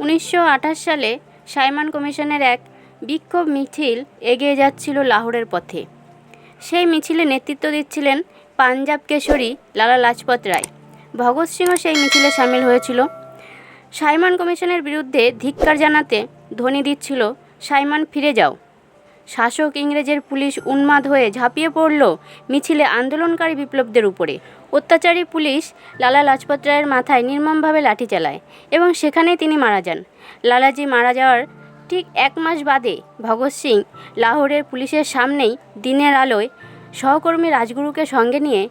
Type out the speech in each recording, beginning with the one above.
উনিশশো আঠাশ সালে সাইমন কমিশনের এক বিক্ষোভ মিছিল এগিয়ে যাচ্ছিল লাহোরের পথে। সেই মিছিলে নেতৃত্ব দিচ্ছিলেন পাঞ্জাব কেশরী লালা লাজপত রায়। ভগৎ সিংও সেই মিছিলে সামিল হয়েছিল। সাইমন কমিশনের বিরুদ্ধে ধিক্কার জানাতে ধ্বনি দিচ্ছিল, সাইমন, ফিরে যাও। শাসক ইংরেজের পুলিশ উন্মাদ হয়ে ঝাঁপিয়ে পড়ল মিছিলে আন্দোলনকারী বিপ্লবদের উপরে। অত্যাচারী পুলিশ লালা লাজপত রায়ের মাথায় নির্মমভাবে লাঠি চালায় এবং সেখানেই তিনি মারা যান। লালাজি মারা যাওয়ার ঠিক এক মাস বাদে ভগৎ সিং লাহোরের পুলিশের সামনেই দিনের আলোয় সহকর্মী রাজগুরুকে সঙ্গে নিয়ে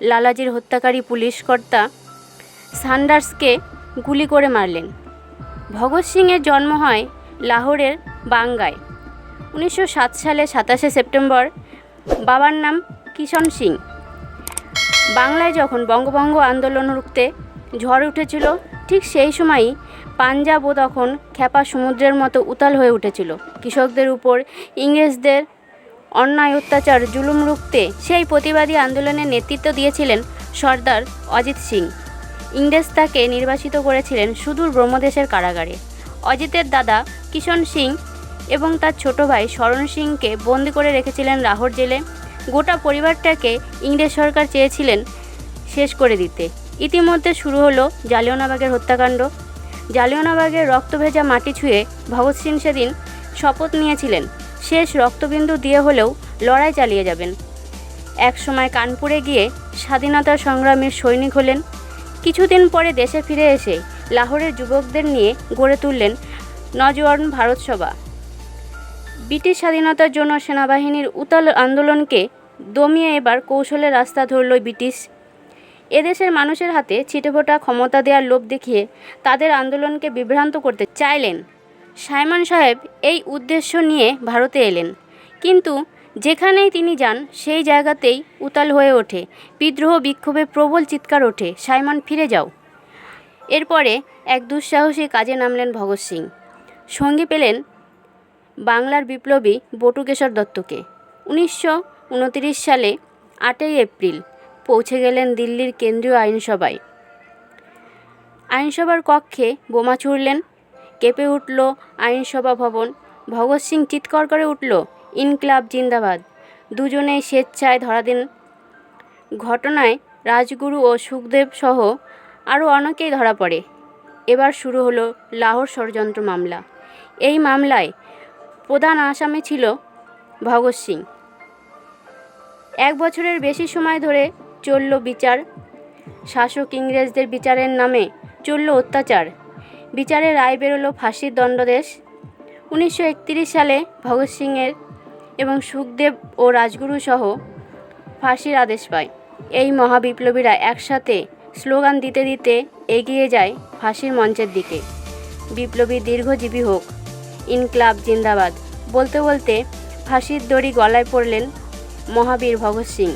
লালাজির হত্যাকারী পুলিশ কর্তা সান্ডার্সকে গুলি করে মারলেন। ভগৎ সিংয়ের জন্ম হয় লাহোরের বাঙ্গায়। উনিশশো সাত সালে সাতাশে সেপ্টেম্বর বাবার নাম কিষণ সিং। বাংলায় যখন বঙ্গভঙ্গ আন্দোলন রুখতে ঝড় উঠেছিল, ঠিক সেই সময়ই পাঞ্জাবও তখন খ্যাপা সমুদ্রের মতো উতাল হয়ে উঠেছিল। কৃষকদের উপর ইংরেজদের অন্যায় অত্যাচার জুলুম রুখতে সেই প্রতিবাদী আন্দোলনের নেতৃত্ব দিয়েছিলেন সর্দার অজিত সিং। ইংরেজ তাকে নির্বাসিত করেছিলেন সুদূর ব্রহ্মদেশের কারাগারে। অজিতের দাদা কিষণ সিং এবং তার ছোট ভাই শরণ সিংকে বন্দি করে রেখেছিলেন লাহোর জেলে। গোটা পরিবারটাকে ইংরেজ সরকার চেয়েছিলেন শেষ করে দিতে। ইতিমধ্যে শুরু হলো জালিয়ানবাগের হত্যাকাণ্ড। জালিয়ানবাগের রক্ত ভেজা মাটি ছুঁয়ে ভগৎ সিং সেদিন শপথ নিয়েছিলেন, শেষ রক্তবিন্দু দিয়ে হলেও লড়াই চালিয়ে যাবেন। এক সময় কানপুরে গিয়ে স্বাধীনতা সংগ্রামের সৈনিক হলেন। কিছুদিন পরে দেশে ফিরে এসে লাহোরের যুবকদের নিয়ে গড়ে তুললেন নজওয়ান ভারত সভা। ব্রিটিশ স্বাধীনতার জন্য সেনাবাহিনীর উতাল আন্দোলনকে দমিয়ে এবার কৌশলে রাস্তা ধরল ব্রিটিশ। এদেশের মানুষের হাতে ছিটেফোঁটা ক্ষমতা দেওয়ার লোভ দেখিয়ে তাদের আন্দোলনকে বিভ্রান্ত করতে চাইলেন। সাইমন সাহেব এই উদ্দেশ্য নিয়ে ভারতে এলেন। কিন্তু যেখানেই তিনি যান, সেই জায়গাতেই উতাল হয়ে ওঠে, বিদ্রোহ বিক্ষোভে প্রবল চিৎকার ওঠে, সাইমন ফিরে যাও। এরপরে এক দুঃসাহসী কাজে নামলেন ভগৎ সিং। সঙ্গী পেলেন বাংলার বিপ্লবী বটুকেশর দত্তকে। উনিশশো সালে আটই এপ্রিল পৌঁছে গেলেন দিল্লির কেন্দ্রীয় আইনসভায়। আইনসভার কক্ষে বোমা ছুড়লেন, কেঁপে উঠল আইনসভা ভবন। ভগৎ সিং চিৎকার করে উঠল, ইনকলাব জিন্দাবাদ। দুজনেই স্বেচ্ছায় ধরা দেন। ঘটনায় রাজগুরু ও সুখদেব সহ আরও অনেকেই ধরা পড়ে। এবার শুরু হলো লাহোর ষড়যন্ত্র মামলা। এই মামলায় প্রধান আসামি ছিল ভগৎ সিং। এক বছরের বেশি সময় ধরে চলল বিচার। শাসক ইংরেজদের বিচারের নামে চলল অত্যাচার। বিচারে রায় বেরোলো ফাঁসির দণ্ডদেশ। উনিশশো সালে ভগৎ সিংয়ের এবং সুখদেব ও রাজগুরু সহ ফাঁসির আদেশ পায়। এই মহাবিপ্লবীরা একসাথে স্লোগান দিতে দিতে এগিয়ে যায় ফাঁসির মঞ্চের দিকে। বিপ্লবী দীর্ঘজীবী হোক ইনকলাব জিন্দাবাদ। বলতে বলতে ফাঁসির দড়ি গলায় পড়লেন মহাবীর ভগৎ সিং।